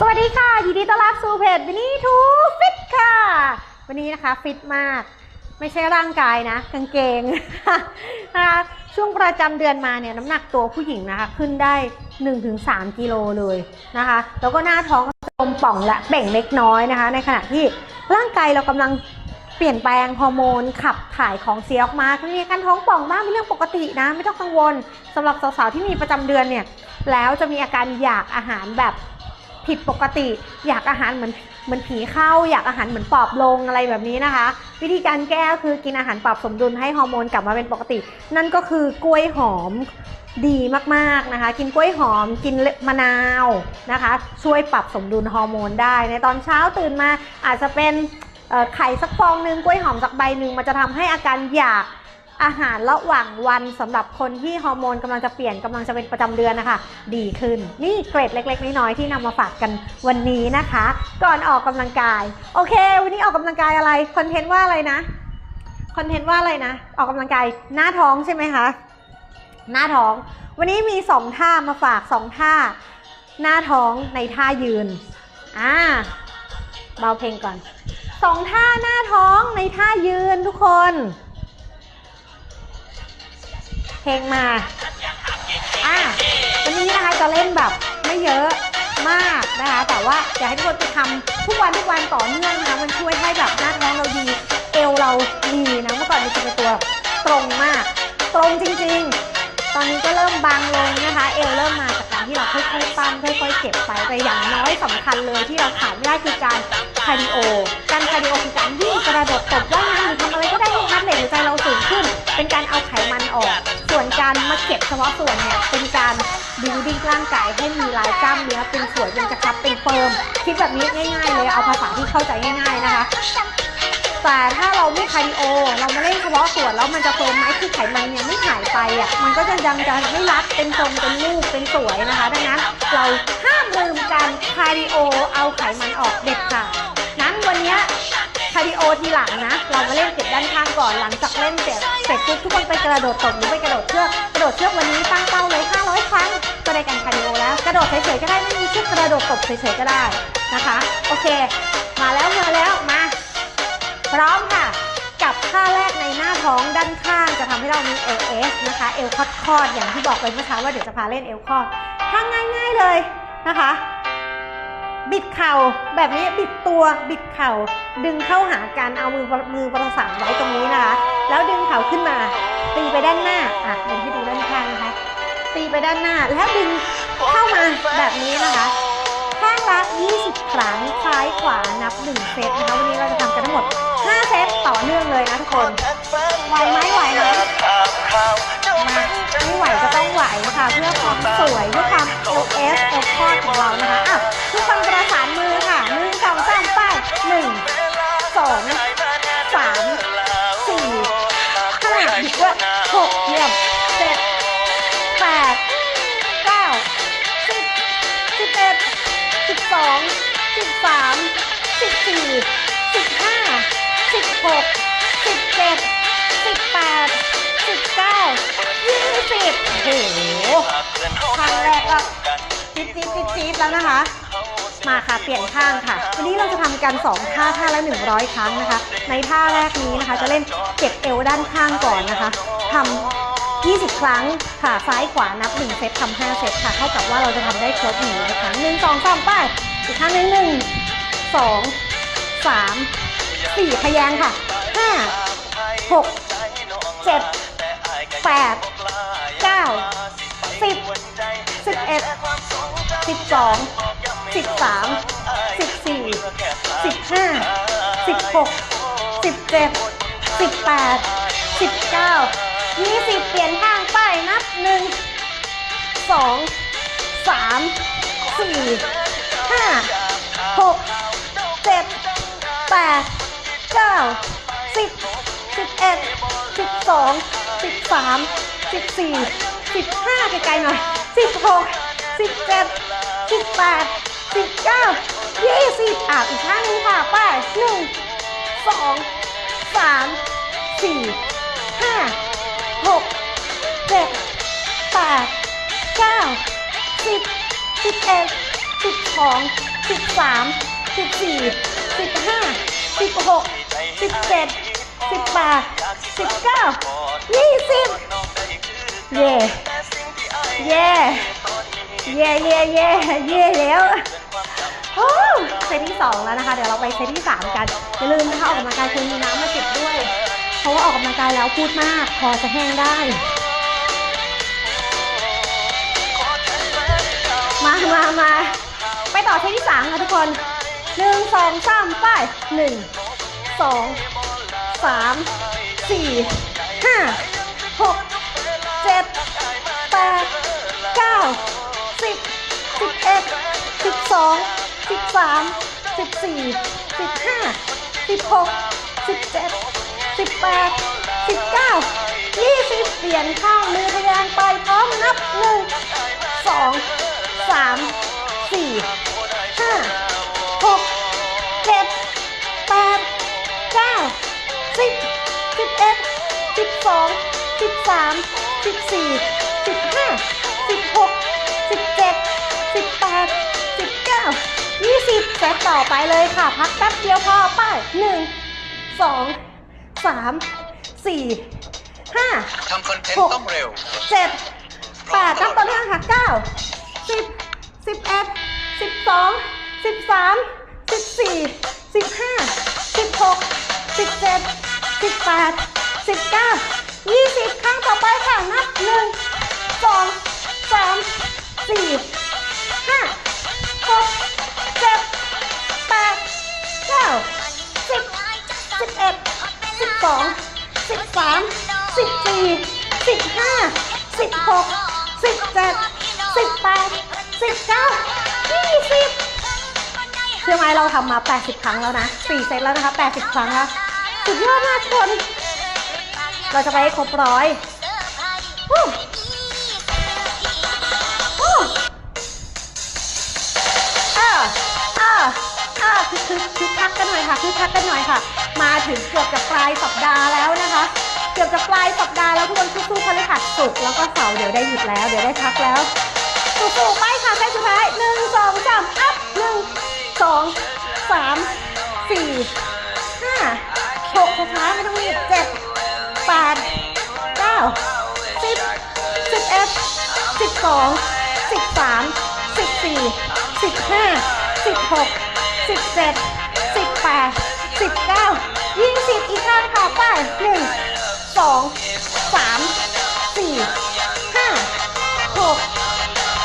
สวัสดีค่ะ ยินดีต้อนรับสู่เพจวินี่ทูฟิตค่ะ วันนี้นะคะฟิตมาก ไม่ใช่ร่างกายนะกางเกงนะคะช่วงประจำเดือนมาเนี่ยน้ำหนักตัวผู้หญิงนะคะขึ้นได้ 1-3 กิโลเลยนะคะ แล้วก็หน้าท้องกลมป่องและเบ่งเล็กน้อยนะคะ ในขณะที่ร่างกายเรากำลังเปลี่ยนแปลงฮอร์โมนขับถ่ายของเสียออกมามีอาการท้องป่องบ้างเป็นเรื่องปกตินะ ไม่ต้องกังวลสำหรับสาวๆที่มีประจำเดือนเนี่ย แล้วจะมีอาการอยากอาหารแบบ ผิดปกติ อยากอาหารเหมือนเหมือนผีเข้า อยากอาหารเหมือนปอบลงอะไรแบบนี้นะคะ วิธีการแก้คือกินอาหารปรับสมดุลให้ฮอร์โมนกลับมาเป็นปกติ นั่นก็คือกล้วยหอมดีมากๆนะคะ กินกล้วยหอมกินมะนาวนะคะ ช่วยปรับสมดุลฮอร์โมนได้ ในตอนเช้าตื่นมาอาจจะเป็นไข่สักฟองหนึ่งกล้วยหอมสักใบหนึ่งมันจะทำให้อาการอยาก อาหารระหว่างวันสำหรับคนที่ฮอร์โมนกำลังจะเปลี่ยนกำลังจะเป็นประจำเดือนนะคะ ดีขึ้น นี่เกรดเล็ก ๆ น้อยๆที่นำมาฝากกันวันนี้นะคะ ก่อนออกกำลังกาย โอเค วันนี้ออกกำลังกายอะไรคอนเทนต์ว่าอะไรนะคอนเทนต์ว่าอะไรนะ ออกกำลังกายหน้าท้องใช่ไหมคะหน้าท้อง วันนี้มีสองท่ามาฝากสองท่า หน้าท้องในท่ายืนอ่าเบาเพลงก่อนสองท่าหน้าท้องในท่ายืนทุกคน เพลงมา อะ วันนี้นะคะจะเล่นแบบไม่เยอะมากนะคะ แต่ว่าอยากให้ทุกคนไปทำทุกวันทุกวันต่อเนื่องนะคะ มันช่วยให้แบบหน้าท้องเราดี เอวเราดีนะ เมื่อก่อนมันจะเป็นตัวตรงมาก ตรงจริง ๆ ตอนนี้ก็เริ่มบางลงนะคะ เอวเริ่มมาจากการที่เราค่อยๆปั้นค่อยๆเก็บไป แต่อย่างน้อยสำคัญเลยที่เราขาดไม่ได้คือการคาร์ดิโอ การคาร์ดิโอคือการวิ่งกระโดดตบว่ายน้ำหรือทำอะไรก็ได้ให้ฮาร์ดเรทหัวใจเราสูงขึ้น เป็นการเอาไขมันออก ส่วนการมาเก็บเฉพาะส่วนเนี่ย เป็นการบิวดิ้งร่างกายให้มีลายกล้ามเนื้อเป็นสวยเป็นกระชับเป็นเฟิร์ม คิดแบบนี้ง่ายๆ เลยเอาภาษาที่เข้าใจง่าย ๆนะคะ แต่ถ้าเราไม่คาร์ดิโอ เราไมาเล่นเฉพาะส่วนแล้วมันจะเฟิร์มไหมคือไขมันเนี่ยไม่หายไปอะ มันก็จะยังจะไม่รัดเป็นทรงเป็นรูปเป็นสวยนะคะ ดังนั้นเราห้ามลืมการคาร์ดิโอเอาไขมันออกเด็ดขาดนั้นวันนี้าร์ดิโอทีหลังนะ เรามาเล่นเก็บด้านข้างก่อน หลังจากเล่นเสร็จเสร็จปุ๊บทุกคนไปกระโดดตบหรือไปกระโดดเชือก กระโดดเชือกวันนี้ตั้งเป้าเลย500 ครั้ง ก็ได้การคาร์ดิโอแล้ว กระโดดเฉยๆก็ได้ไม่มีเชือกกระโดดตบเฉยๆก็ได้นะคะ โอเค มาแล้วมาแล้ว มา พร้อมค่ะ กับท่าแรกในหน้าท้องด้านข้างจะทำให้เรามี LS นะคะ เอวคอดคอดอย่างที่บอกไปเมื่อเช้าว่าเดี๋ยวจะพาเล่นเอวคอดท่าง่าย ๆเลยนะคะ บิดเข่าแบบนี้บิดตัวบิดเข่า ดึงเข้าหากันเอามือมือประสานไว้ตรงนี้นะคะ แล้วดึงเข่าขึ้นมา ตีไปด้านหน้าอะเดี๋ยวให้ดูด้านข้างนะคะ ตีไปด้านหน้าแล้วดึงเข้ามาแบบนี้นะคะข้างละ 20 ครั้งซ้ายขวานับ 1 เซตนะคะวันนี้เราจะทำกันทั้งหมด 5 เซตต่อเนื่องเลยนะทุกคนไหวไหมไหวไหมมาไม่ไหวก็ต้องไหวค่ะเพื่อความสวยเพื่อความ LS เอลคอดของเรานะคะอะทุกคนประสานมือค่ะหนึ่งสองสามไปหนึ่ง สองสามสี่ห้าบิดด้วยหกเยี่ยมเจ็ดแปดเก้าสิบสิบเอ็ดสิบสองสิบสามสิบสี่สิบห้าสิบหกสิบเจ็ดสิบแปดสิบเก้ายี่สิบโอ้โหครั้งแรกก็จี๊ดจี๊ดจี๊ดจี๊ดแล้วนะคะ มาค่ะเปลี่ยนข้างค่ะ วันนี้เราจะทำกัน 2 ท่าท่าละ 100 ครั้งนะคะ ในท่าแรกนี้นะคะ จะเล่นเก็บเอวด้านข้างก่อนนะคะทำ20 ครั้งค่ะซ้ายขวานับ 1 เซตทำ5เซตค่ะ เท่ากับว่าเราจะทำได้ครบ100ครั้ง1 2 3ไปอีกครั้งหนึ่งหนึ่งสองสามสี่พยางค์ค่ะห้าหกเจ็ดแปดเก้าสิบสิบเอ็ดสิบสอง สิบสามสิบสี่สิบห้าสิบหกสิบเจ็ดสิบแปดสิบเก้ายี่สิบเปลี่ยนข้างไปนับหนึ่งสองสามสี่ห้าหกเจ็ดแปดเก้าสิบสิบเอ็ดสิบสองสิบสามสิบสี่สิบห้าไกลๆหน่อยสิบหกสิบเจ็ดสิบแปด สิบเก้ายี่สิบอะอีกข้างหนึงค่ะไปหนึ่งสองสามสี่ห้าหกเจ็ดแปดเก้าสิบสิบเอ็ดสิบสองสิบสามสิบสี่สิบห้าสิบหกสิบเจ็ดสิบแปดสิบเก้ายี่สิบเย่เย่ เย่เย่เย่เย่แล้วโอ้เซตที่สองแล้วนะคะ เดี๋ยวเราไปเซตที่สามกัน อย่าลืมนะคะออกกำลังกายคุณมีน้ำมาเก็บด้วย เพราะว่าออกกำลังกายแล้วพูดมาก พอจะแห้งได้ มามามาไปต่อเซตที่สามค่ะทุกคนหนึ่งสองสามไปหนึ่งสองสามสี่ห้าหกเจ็ดแปดเก้า สิบสิบเอ็ดสิบสองสิบสามสิบสี่สิบห้าสิบหกสิบเจ็ดสิบแปดสิบเก้ายี่สิบเปลี่ยนข้างมือทะยานไปพร้อมนับหนึ่งสองสามสี่ห้าหกเจ็ดแปดเก้าสิบสิบเอ็ดสิบสองสิบสามสิบสี่สิบห้าสิบหก สิบเจ็ดสิบแปดสิบเก้ายี่สิบเซตต่อไปเลยค่ะ พักแป๊บเดียวพอไปหนึ่งสองสามสี่ห้าทำคอนเทนหต์กต้องเร็วเจ็ดแปดนับต่อเนื่องค่ะเก้าสิบสิบเอ็ดสิบสองสิบสามสิบสี่สิบห้าสิบหกสิบเจ็ดสิบแปดสิบเก้ายี่สิบครั้งต่อไปค่ะ นับหนึ่งสองสาม สี่ห้าหกเจ็ดแปดเก้าสิบสิบเอ็ดสิบสองสิบสามสิบสี่สิบห้าสิบหกสิบเจ็ดสิบแปดสิบเก้ายี่สิบเชื่อไหมเราทำมา 80 ครั้งแล้วนะ4เซตแล้วนะคะ 80 ครั้งแล้วสุดยอดมากทุกคน เราจะไปให้ครบร้อย คือคือคือคักกันหน่อยค่ะคือคักกันหน่อยค่ะ มาถึงเกือบจะปลายสัปดาห์แล้วนะคะ เกือบจะปลายสัปดาห์แล้วทุกคนสู้ๆพฤหัสศุกร์แล้วก็เสาร์เดี๋ยวได้หยุดแล้ว เดี๋ยวได้พักแล้วสู้ๆไปค่ะเซตสุดท้ายหนึ่งสองสามอัพหนึ่งสองสามสี่ห้าหกช้าๆไม่ต้องรีบเจ็ดแปดเก้าสิบสิบเอ็ดสิบสองสิบสามสิบสี่สิบห้าสิบหก สิบเจ็ดสิบแปดสิบเก้ายี่สิบอีกครั้งค่ะไปหนึ่งสองสามสี่ห้าหก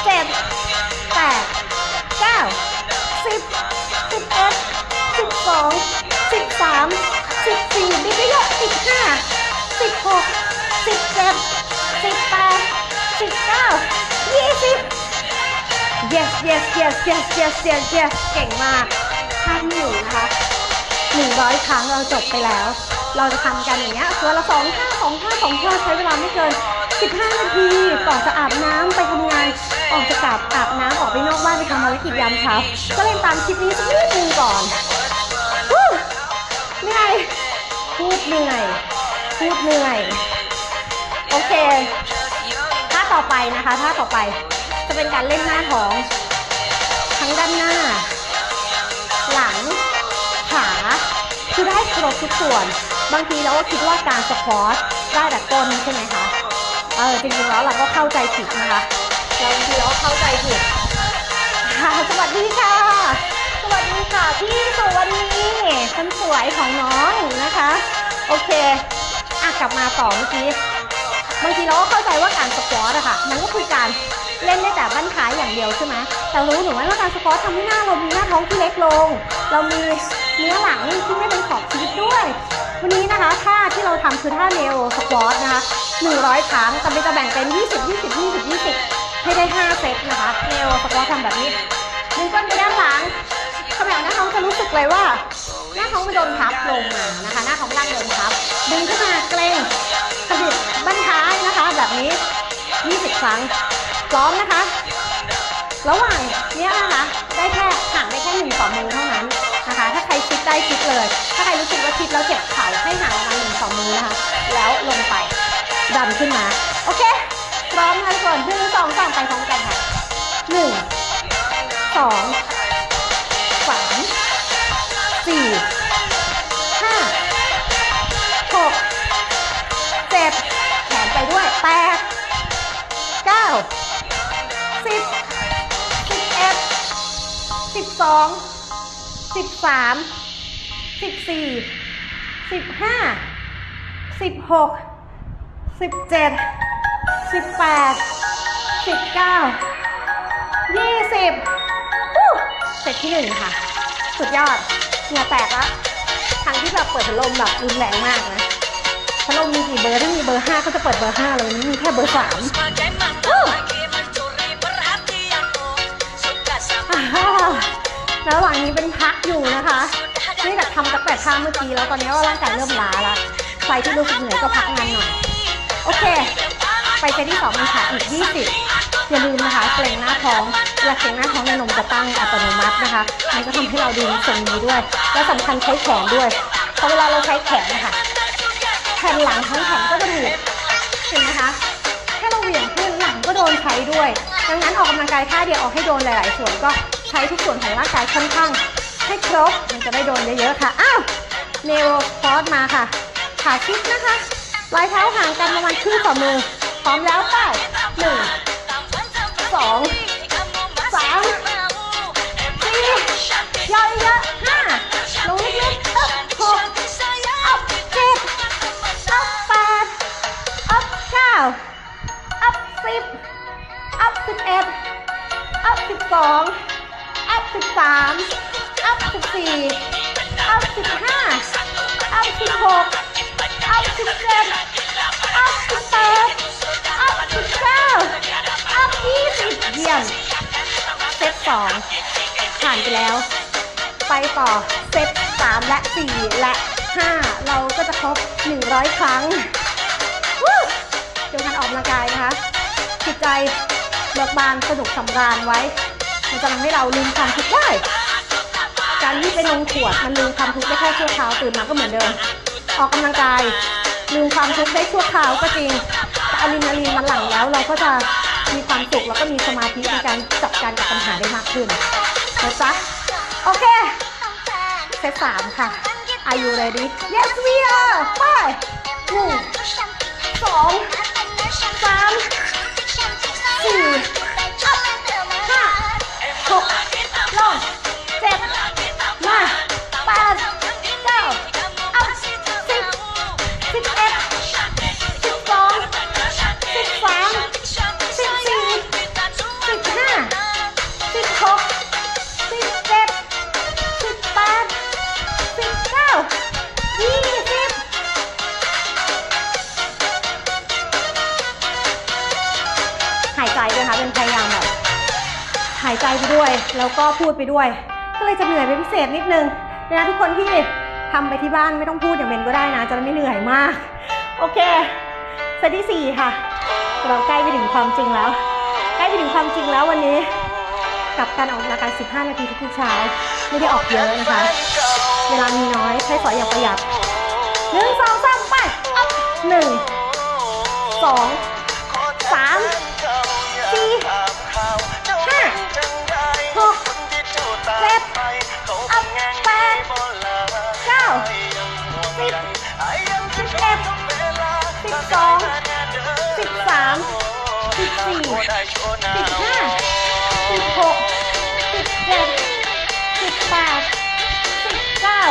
เจ็ดแปดเก้าสิบสิบเอ็ดสิบสองสิบสามสิบสี่ดิบเยอะสิบห้าสิบหกสิบเจ็ดสิบแปดสิบเก้ายี่สิบ yes yes yes yes yes yes yes เก่งมาก ท่าที่หนึ่งนะคะหนึ่งร้อยครั้งเราจบไปแล้ว เราจะทำกันอย่างเงี้ยตัวละสองท่าสองท่าสองท่าใช้เวลาไม่เกิน 15 นาทีก่อนจะอาบน้ำไปทำงาน ออกจากกลับอาบน้ำออกไปนอกบ้านไปทำภารกิจยามเช้าก็เล่นตามคลิปนี้สักนิดนึงก่อนเหนื่อยพูดเหนื่อยพูดเหนื่อยโอเคท่าต่อไปนะคะท่าต่อไปจะเป็นการเล่นหน้าท้อง ทั้งด้านหน้า หลังขาคือได้ครบทุกส่วน บางทีเราก็คิดว่าการสควอตได้แต่ก้นใช่ไหมคะ เออจริงๆแล้วเราก็เข้าใจผิดนะคะเราบางทีเราก็เข้าใจผิดค่ะสวัสดีค่ะ สวัสดีค่ะพี่สุวรรณีคนสวยของน้องนะคะ โอเคอะกลับมาต่อเมื่อกี้ บางทีเราก็เข้าใจว่าการสควอตอะค่ะ มันก็คือการเล่นได้แต่บั้นท้ายอย่างเดียวใช่ไหมแต่รู้หนูไหมว่าการสควอตทำให้หน้าเรามีหน้าท้องที่เล็กลง เรามีเนื้อหลังที่ไม่เป็นขอบชีวิตด้วย วันนี้นะคะท่าที่เราทำคือท่าเนโอสควอตนะคะ100 ครั้งแต่เป็นจะแบ่งเป็น 20 20 20 20 ให้ได้ 5 เซตนะคะเนโอสควอตทำแบบนี้ดึงก้นไปด้านหลังขณะหน้าท้องจะรู้สึกเลยว่า หน้าท้องไปโดนพับลงมานะคะ หน้าท้องล่างโดนพับ ดึงขึ้นมาเกรง กระดิกบั้นท้ายนะคะ แบบนี้ 20 ครั้งพร้อมนะคะ ระหว่างเนี้ยนะคะได้แค่ห่างได้แค่หนึ่งต่อมือเท่านั้นนะคะ ถ้าใครชิดได้ชิดเลย ถ้าใครรู้สึกว่าชิดแล้วเจ็บเข่าให้ห่างประมาณหนึ่งต่อมือนะคะ แล้วลงไปดันขึ้นมา โอเค พร้อมกันก่อนหนึ่งสองสามไปพร้อมกันค่ะหนึ่งสองสามสี่ องสิบสามสิบสี่สิบห้าสิบหกสิบเจ็ดสิบแปดสิบเก้ายี่สิบเสร็จที่หนึ่งค่ะ สุดยอดเหงื่อแตกแล้วทางที่แบบเปิดพัดลมแบบรุนแรงมากนะพัดลมมีกี่เบอร์ถ้ามีเบอร์ห้าก็จะเปิดเบอร์ห้าเลยนี่มีแค่เบอร์สาม แล้วระหว่างนี้เป็นพักอยู่นะคะนื่องจากทำตั้งแต่ท่าเมื่อกี้แล้วตอนนี้ว่าร่างกายเริ่มล้าละใครที่รู้สึกเหนื่อยก็พักงานหน่อย โอเค ไปเซตที่สองมันขาอีก 20 อย่าลืมนะคะเกรงหน้าท้องเวลาเกรงหน้าท้องในนมจะตั้งอัตโนมัตินะคะ มันก็ทำให้เราดูทรงนี้ด้วย และสำคัญใช้แขนด้วย เพราะเวลาเราใช้แขนนะคะแผ่นหลังทั้งแขนก็จะหนีบเห็นไหมคะถ้าเราเหวี่ยงขึ้นหลังก็โดนใช้ด้วย ดังนั้นออกกำลังกายท่าเดียวออกให้โดนหลาย ๆ ส่วนก็ ใช้ทุกส่วนของร่างกายค่อนข้างให้ครบ มันจะได้โดนเยอะๆค่ะ อ้าว เนโรคอสมาค่ะ ขาชิดนะคะรอยเท้าห่างกันประมาณครึ่งฝ่ามือ พร้อมแล้วไปหนึ่งสองสามสี่ย่อยเยอะห้าลงลึกๆอึ๊บหกอัพเจ็ดอัพแปดอัพเก้าอัพสิบอัพสิบเอ็ดอัพสิบสอง สิบสามอัพสิบสี่อัพสิบห้าอัพสิบหกอัพสิบเจ็ดอัพสิบแปดอัพสิบเก้าอัพยี่สิบเยี่ยมเซตสองผ่านไปแล้ว ไปต่อเซตสามและสี่และห้าเราก็จะครบ100ครั้งวู้เดี๋ยวการออกกำลังกายนะคะจิตใจเบิกบานสนุกสำราญไว้ มันจะทำให้เราลืมความทุกข์ได้ การรีบไปนมขวดมันลืมความทุกข์ได้แค่ชั่วคราวตื่นมาก็เหมือนเดิม ออกกำลังกายลืมความทุกข์ได้ชั่วคราวก็จริงแต่อะดรีนาลีนมันหลั่งแล้ว เราก็จะมีความสุขแล้วก็มีสมาธิในการจัดการกับปัญหาได้มากขึ้นนะจ๊ะโอเคเซตสามค่ะ Are you ready Yes we are ไปหนึ่งสองสามสี่ หายใจไปด้วย แล้วก็พูดไปด้วย ก็เลยจะเหนื่อยเป็นพิเศษนิดนึงนะทุกคนที่ทำไปที่บ้านไม่ต้องพูดอย่างเบนก็ได้นะ จะไม่เหนื่อยมาก โอเคเซตที่สี่ค่ะ เราใกล้ไปถึงความจริงแล้ว ใกล้ไปถึงความจริงแล้ววันนี้ กับการออกกำลังกาย 15 นาทีทุกๆเช้า ไม่ได้ออกเยอะนะคะ เวลามีน้อยใช้สอยอย่างประหยัดหนึ่งสองสามไปอัพหนึ่งสอง สิบห้าสิบหกสิบเจ็ดสิบแปดสิบเก้า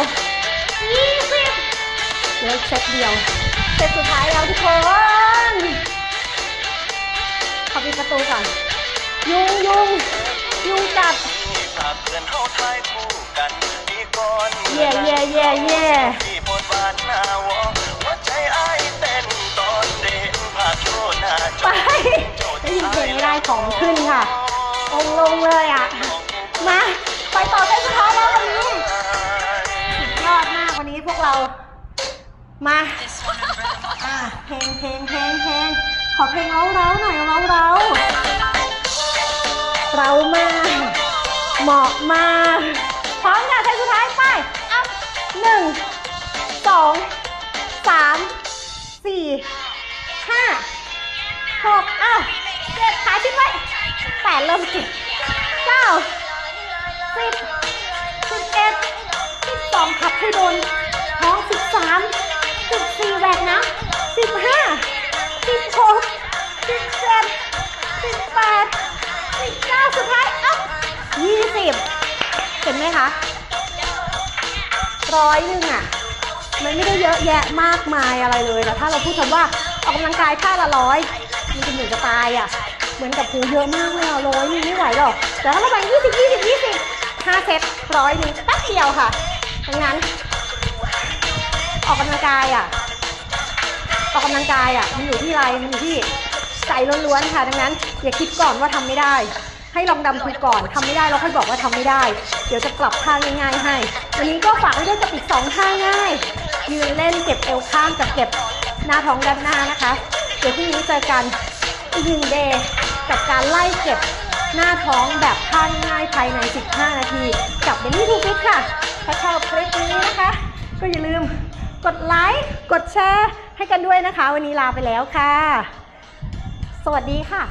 ยี่สิบเหลือกเซตเดียวเซตสุดท้ายแล้วทุกคนขอปิดประตูก่อน ยุงยุงยุงกัดเย่เย่เย่เย่ ได้ของขึ้นค่ะ องลงเลยอะ มาไปต่อเส้นสุดท้ายแล้ววันนี้สุดยอดมากวันนี้พวกเรา มาอะเพลงเพลงเพลงเพลงขอเพลงเร้าเร้าๆหน่อยเร้าเร้าๆเรามาก เหมาะมากพร้อมค่ะเพลงสุดท้ายไปอัพหนึ่งสองสามสี่ห้าหกอ้าว จ็ดขาชิดไว้แปดเริ่มเจ็ดเก้าสิบสิบเอ็ดสิบสองพับให้โดนท้องสิบสามสิบสี่แหวกนะสิบห้าสิบหกสิบเจ็ดสิบแปดสิบเก้าสุดท้ายอัพยี่สิบเห็นไหมคะร้อยหนึ่งอะมันไม่ได้เยอะแยะมากมายอะไรเลยแต่ถ้าเราพูดคำว่าออกกำลังกายท่าละร้อยมันจะเหมือนจะตายอะ เหมือนกับหูเยอะมากเลยอะร้อยนึงไม่ไหวหรอก แต่ถ้าเราแบ่งยี่สิบยี่สิบยี่สิบห้าเซตร้อยหนึ่งแป๊บเดียวค่ะดังนั้น ออกกำลังกายอะ ออกกำลังกายอะ มันอยู่ที่ไร มันอยู่ที่ใจล้วนๆค่ะ ดังนั้น อย่าคิดก่อนว่าทำไม่ได้ ให้ลองดำคุยก่อนทำไม่ได้แล้วค่อยบอกว่าทำไม่ได้ เดี๋ยวจะปรับท่าง่ายๆให้ วันนี้ก็ฝากไว้ด้วยกับอีกสองท่าง่าย ยืนเล่นเก็บเอวข้างกับเก็บหน้าท้องด้านหน้านะคะ เดี๋ยวพรุ่งนี้เจอกันอีกหนึ่งเดย์ กับการไล่เก็บหน้าท้องแบบท่าง่ายภายใน 15 นาที กับเบนนี่ทูฟิตค่ะ ถ้าชอบคลิปนี้นะคะ ก็อย่าลืมกดไลค์ กดแชร์ให้กันด้วยนะคะ วันนี้ลาไปแล้วค่ะ สวัสดีค่ะ